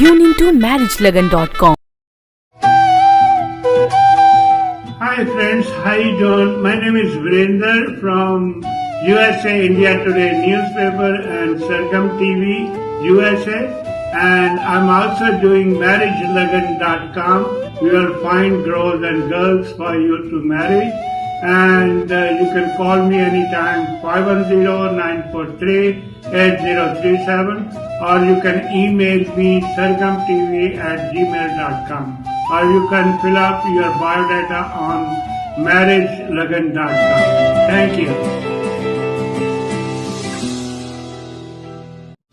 Tune into marriagelagan.com. Hi friends, you doing? My name is Virender from USA India Today newspaper and Sargam TV USA and I'm also doing marriagelagan.com. We will find girls and girls for you to marry and uh, you can call me anytime 510-943-8037 or you can email me sargamtv at gmail.com or you can fill up your biodata on marriagelagan.com. Thank you.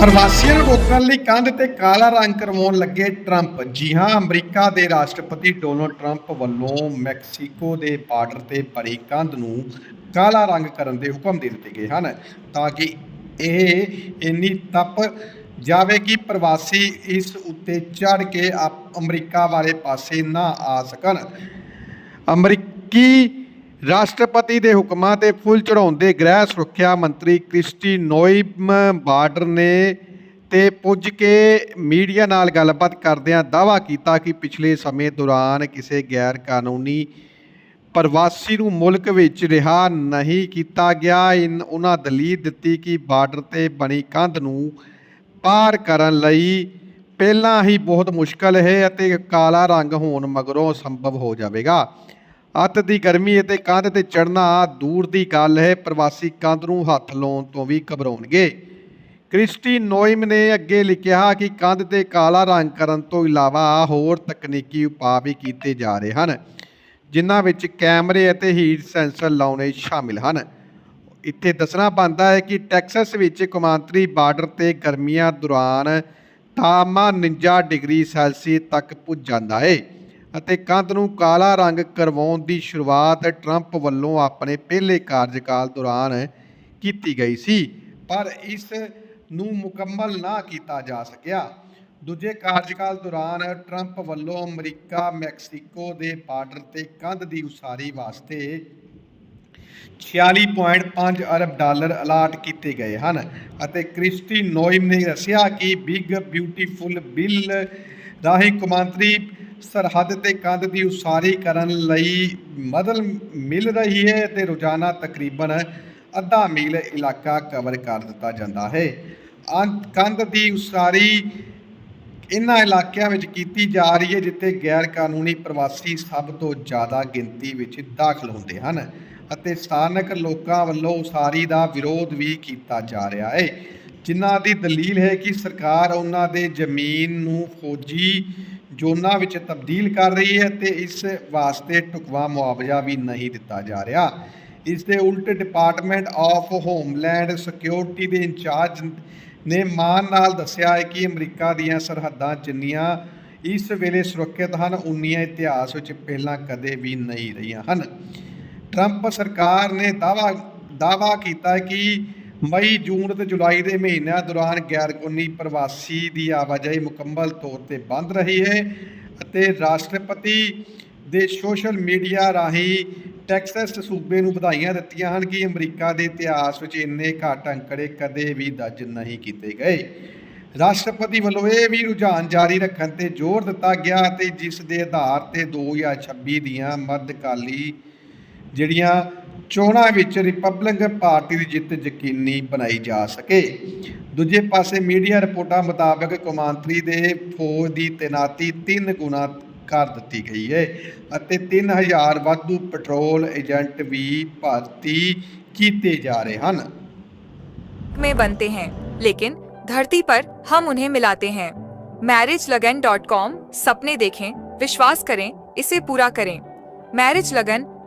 ਪ੍ਰਵਾਸੀਆਂ ਨੂੰ ਰੋਕਣ ਲਈ ਕੰਧ ਤੇ ਕਾਲਾ ਰੰਗ ਕਰਵਾਉਣ ਲੱਗੇ ਟਰੰਪ। ਜੀ ਹਾਂ, ਅਮਰੀਕਾ ਦੇ ਰਾਸ਼ਟਰਪਤੀ ਡੋਨਲਡ ਟਰੰਪ ਵੱਲੋਂ ਮੈਕਸੀਕੋ ਦੇ ਬਾਰਡਰ ਤੇ ਭਰੀ ਕੰਧ ਨੂੰ ਕਾਲਾ ਰੰਗ ਕਰਨ ਦੇ ਹੁਕਮ ਦੇ ਦਿੱਤੇ ਗਏ ਹਨ ਤਾਂ ਕਿ ਇਹ ਇੰਨੀ ਤਪ ਜਾਵੇ ਕਿ ਪ੍ਰਵਾਸੀ ਇਸ ਉੱਤੇ ਚੜ ਕੇ ਅਪ- ਅਮਰੀਕਾ ਵਾਲੇ ਪਾਸੇ ਨਾ ਆ ਸਕਣ। ਅਮਰੀਕੀ ਰਾਸ਼ਟਰਪਤੀ ਦੇ ਹੁਕਮਾਂ ਤੇ ਫੁੱਲ ਚੜਾਉਂਦੇ ਗ੍ਰਹਿ ਸੁਰੱਖਿਆ ਮੰਤਰੀ ਕ੍ਰਿਸਟੀ ਨੋਇਮ ਬਾਰਡਰ ਨੇ ਤੇ ਪੁੱਜ ਕੇ ਮੀਡੀਆ ਨਾਲ ਗੱਲਬਾਤ ਕਰਦਿਆਂ ਦਾਅਵਾ ਕੀਤਾ ਕਿ ਪਿਛਲੇ ਸਮੇਂ ਦੌਰਾਨ ਕਿਸੇ ਗੈਰ ਕਾਨੂੰਨੀ ਪ੍ਰਵਾਸੀ ਨੂੰ ਮੁਲਕ ਵਿੱਚ ਰਿਹਾ ਨਹੀਂ ਕੀਤਾ ਗਿਆ। ਇਨ, ਉਹਨਾਂ ਦਲੀਲ ਦਿੱਤੀ ਕਿ ਬਾਰਡਰ ਤੇ ਬਣੀ ਕੰਧ ਨੂੰ ਪਾਰ ਕਰਨ ਲਈ ਪਹਿਲਾਂ ਹੀ ਬਹੁਤ ਮੁਸ਼ਕਲ ਹੈ ਅਤੇ ਕਾਲਾ ਰੰਗ ਹੋਣ ਮਗਰੋਂ ਸੰਭਵ ਹੋ ਜਾਵੇਗਾ। ਅੱਤ ਦੀ ਗਰਮੀ ਅਤੇ ਕੰਧ ਤੇ ਚੜ੍ਹਨਾ ਦੂਰ ਦੀ ਗੱਲ ਹੈ। ਪ੍ਰਵਾਸੀ ਕੰਧ ਨੂੰ ਹੱਥ ਲਾਉਣ ਤੋਂ ਵੀ ਘਬਰਾਉਣਗੇ। ਕ੍ਰਿਸਟੀ ਨੋਇਮ ਨੇ ਅੱਗੇ ਲਿਖਿਆ ਕਿ ਕੰਧ ਤੇ ਕਾਲਾ ਰੰਗ ਕਰਨ ਤੋਂ ਇਲਾਵਾ ਹੋਰ ਤਕਨੀਕੀ ਉਪਾਅ ਵੀ ਕੀਤੇ ਜਾ ਰਹੇ ਹਨ, ਜਿਨ੍ਹਾਂ ਵਿੱਚ ਕੈਮਰੇ ਅਤੇ ਹੀਟ ਸੈਂਸਰ ਲਾਉਣੇ ਸ਼ਾਮਿਲ ਹਨ। ਇੱਥੇ ਦੱਸਣਾ ਬਣਦਾ ਹੈ ਕਿ ਟੈਕਸਸ ਵਿੱਚ ਕੌਮਾਂਤਰੀ ਬਾਰਡਰ ਤੇ ਗਰਮੀਆਂ ਦੌਰਾਨ ਤਾਪਮਾਨ 49 ਡਿਗਰੀ ਸੈਲਸੀਅਸ ਤੱਕ ਪੁੱਜ ਜਾਂਦਾ ਹੈ। ਅਤੇ ਕੰਧ ਨੂੰ ਕਾਲਾ ਰੰਗ ਕਰਵਾਉਣ ਦੀ ਸ਼ੁਰੂਆਤ ਟਰੰਪ ਵੱਲੋਂ ਆਪਣੇ ਪਹਿਲੇ ਕਾਰਜਕਾਲ ਦੌਰਾਨ ਕੀਤੀ ਗਈ ਸੀ। ਪਰ ਇਸ ਨੂੰ ਮੁਕੰਮਲ ਨਾ ਕੀਤਾ ਜਾ ਸਕਿਆ। ਦੂਜੇ ਕਾਰਜਕਾਲ ਦੌਰਾਨ ਟਰੰਪ ਵੱਲੋਂ ਅਮਰੀਕਾ, ਮੈਕਸੀਕੋ ਦੇ ਬਾਰਡਰ ਤੇ ਕੰਧ ਦੀ ਉਸਾਰੀ ਵਾਸਤੇ 46.5 ਅਰਬ ਡਾਲਰ ਅਲਾਟ ਕੀਤੇ ਗਏ ਹਨ ਅਤੇ ਕ੍ਰਿਸਟੀ ਨੋਇਮ ਨੇ ਦੱਸਿਆ ਕਿ ਬਿਗ ਬਿਊਟੀਫੁਲ ਬਿੱਲ ਰਾਹੀਂ ਕੌਮਾਂਤਰੀ ਸਰਹੱਦ ਤੇ ਕੰਧ ਦੀ ਉਸਾਰੀ ਕਰਨ ਲਈ ਮਦਦ ਮਿਲ ਰਹੀ ਹੈ ਤੇ ਰੋਜ਼ਾਨਾ ਤਕਰੀਬਨ ਅੱਧਾ ਮੀਲ ਇਲਾਕਾ ਕਵਰ ਕਰ ਦਿੱਤਾ ਜਾਂਦਾ ਹੈ। ਕੰਧ ਦੀ ਉਸਾਰੀ ਇਨ੍ਹਾਂ ਇਲਾਕਿਆਂ ਵਿੱਚ ਕੀਤੀ ਜਾ ਰਹੀ ਹੈ, ਜਿੱਥੇ ਗੈਰ ਕਾਨੂੰਨੀ ਪ੍ਰਵਾਸੀ ਸਭ ਤੋਂ ਜ਼ਿਆਦਾ ਗਿਣਤੀ ਵਿੱਚ ਦਾਖਲ ਹੁੰਦੇ ਹਨ ਅਤੇ ਸਥਾਨਕ ਲੋਕਾਂ ਵੱਲੋਂ ਉਸਾਰੀ ਦਾ ਵਿਰੋਧ ਵੀ ਕੀਤਾ ਜਾ ਰਿਹਾ ਹੈ। ਜਿਨ੍ਹਾਂ ਦੀ ਦਲੀਲ ਹੈ ਕਿ ਸਰਕਾਰ ਉਹਨਾਂ ਦੇ ਜ਼ਮੀਨ ਨੂੰ ਫੌਜੀ ਜ਼ੋਨਾਂ ਵਿੱਚ ਤਬਦੀਲ ਕਰ ਰਹੀ ਹੈ ਤੇ ਇਸ ਵਾਸਤੇ ਢੁਕਵਾਂ ਮੁਆਵਜ਼ਾ ਵੀ ਨਹੀਂ ਦਿੱਤਾ ਜਾ ਰਿਹਾ। ਇਸ ਦੇ ਉਲਟ ਡਿਪਾਰਟਮੈਂਟ ਆਫ ਹੋਮਲੈਂਡ ਸਿਕਿਉਰਿਟੀ ਦੇ ਇੰਚਾਰਜ ਨੇ ਮਾਨ ਨਾਲ ਦੱਸਿਆ ਹੈ ਕਿ ਅਮਰੀਕਾ ਦੀਆਂ ਸਰਹੱਦਾਂ ਜਿੰਨੀਆਂ ਇਸ ਵੇਲੇ ਸੁਰੱਖਿਅਤ ਹਨ, ਉਨੀਆਂ ਇਤਿਹਾਸ ਵਿੱਚ ਪਹਿਲਾਂ ਕਦੇ ਵੀ ਨਹੀਂ ਰਹੀਆਂ ਹਨ। ਟਰੰਪ ਸਰਕਾਰ ਨੇ ਦਾਵਾ ਦਾਵਾ ਕੀਤਾ ਕਿ ਮਈ ਜੂਨ ਅਤੇ ਜੁਲਾਈ ਦੇ ਮਹੀਨਿਆਂ ਦੌਰਾਨ ਗੈਰ ਕਾਨੂੰਨੀ ਪ੍ਰਵਾਸੀ ਦੀ ਆਵਾਜਾਈ ਮੁਕੰਮਲ ਤੌਰ ਤੇ ਬੰਦ ਰਹੀ ਹੈ ਅਤੇ ਰਾਸ਼ਟਰਪਤੀ ਦੇ ਸੋਸ਼ਲ ਮੀਡੀਆ ਰਾਹੀਂ ਟੈਕਸਸ ਸੂਬੇ ਨੂੰ ਵਧਾਈਆਂ ਦਿੱਤੀਆਂ ਹਨ ਕਿ ਅਮਰੀਕਾ ਦੇ ਇਤਿਹਾਸ ਵਿੱਚ ਇੰਨੇ ਘੱਟ ਅੰਕੜੇ ਕਦੇ ਵੀ ਦਰਜ ਨਹੀਂ ਕੀਤੇ ਗਏ। ਰਾਸ਼ਟਰਪਤੀ ਵੱਲੋਂ ਇਹ ਵੀ ਰੁਝਾਨ ਜਾਰੀ ਰੱਖਣ ਤੇ ਜ਼ੋਰ ਦਿੱਤਾ ਗਿਆ ਅਤੇ ਜਿਸ ਦੇ ਆਧਾਰ ਤੇ 2026 ਦੀਆਂ ਮੱਧਕਾਲੀ ਜਿਹੜੀਆਂ ਚੋਣਾਂ ਵਿੱਚ ਰਿਪਬਲਿਕਨ ਪਾਰਟੀ ਦੀ ਜਿੱਤ ਯਕੀਨੀ ਬਣਾਈ ਜਾ ਸਕੇ ਦੂਜੇ ਪਾਸੇ ਮੀਡੀਆ ਰਿਪੋਰਟਾਂ ਮੁਤਾਬਕ ਕੌਮਾਂਤਰੀ ਦੇ ਫੌਜ ਦੀ ਤੈਨਾਤੀ 3 ਗੁਣਾ ਕਰ ਦਿੱਤੀ ਗਈ ਹੈ ਅਤੇ 3000 ਵਾਧੂ ਪੈਟਰੋਲ ਏਜੰਟ ਵੀ ਭਰਤੀ ਕੀਤੇ ਜਾ ਰਹੇ ਹਨ में बनते हैं लेकिन धरती पर हम उन्हें मिलाते हैं मैरिज लगन डॉट कॉम सपने देखें विश्वास करें इसे पूरा करें मैरिज लगन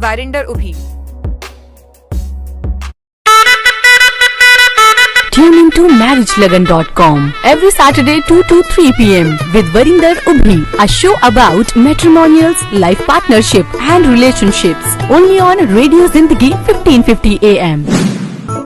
Varinder Ubhi. Tune into marriagelagan.com every Saturday 2 to 3 pm with Varinder Ubhi, a show about matrimonials, life partnership and relationships. Only on Radio Zindagi 1550 AM.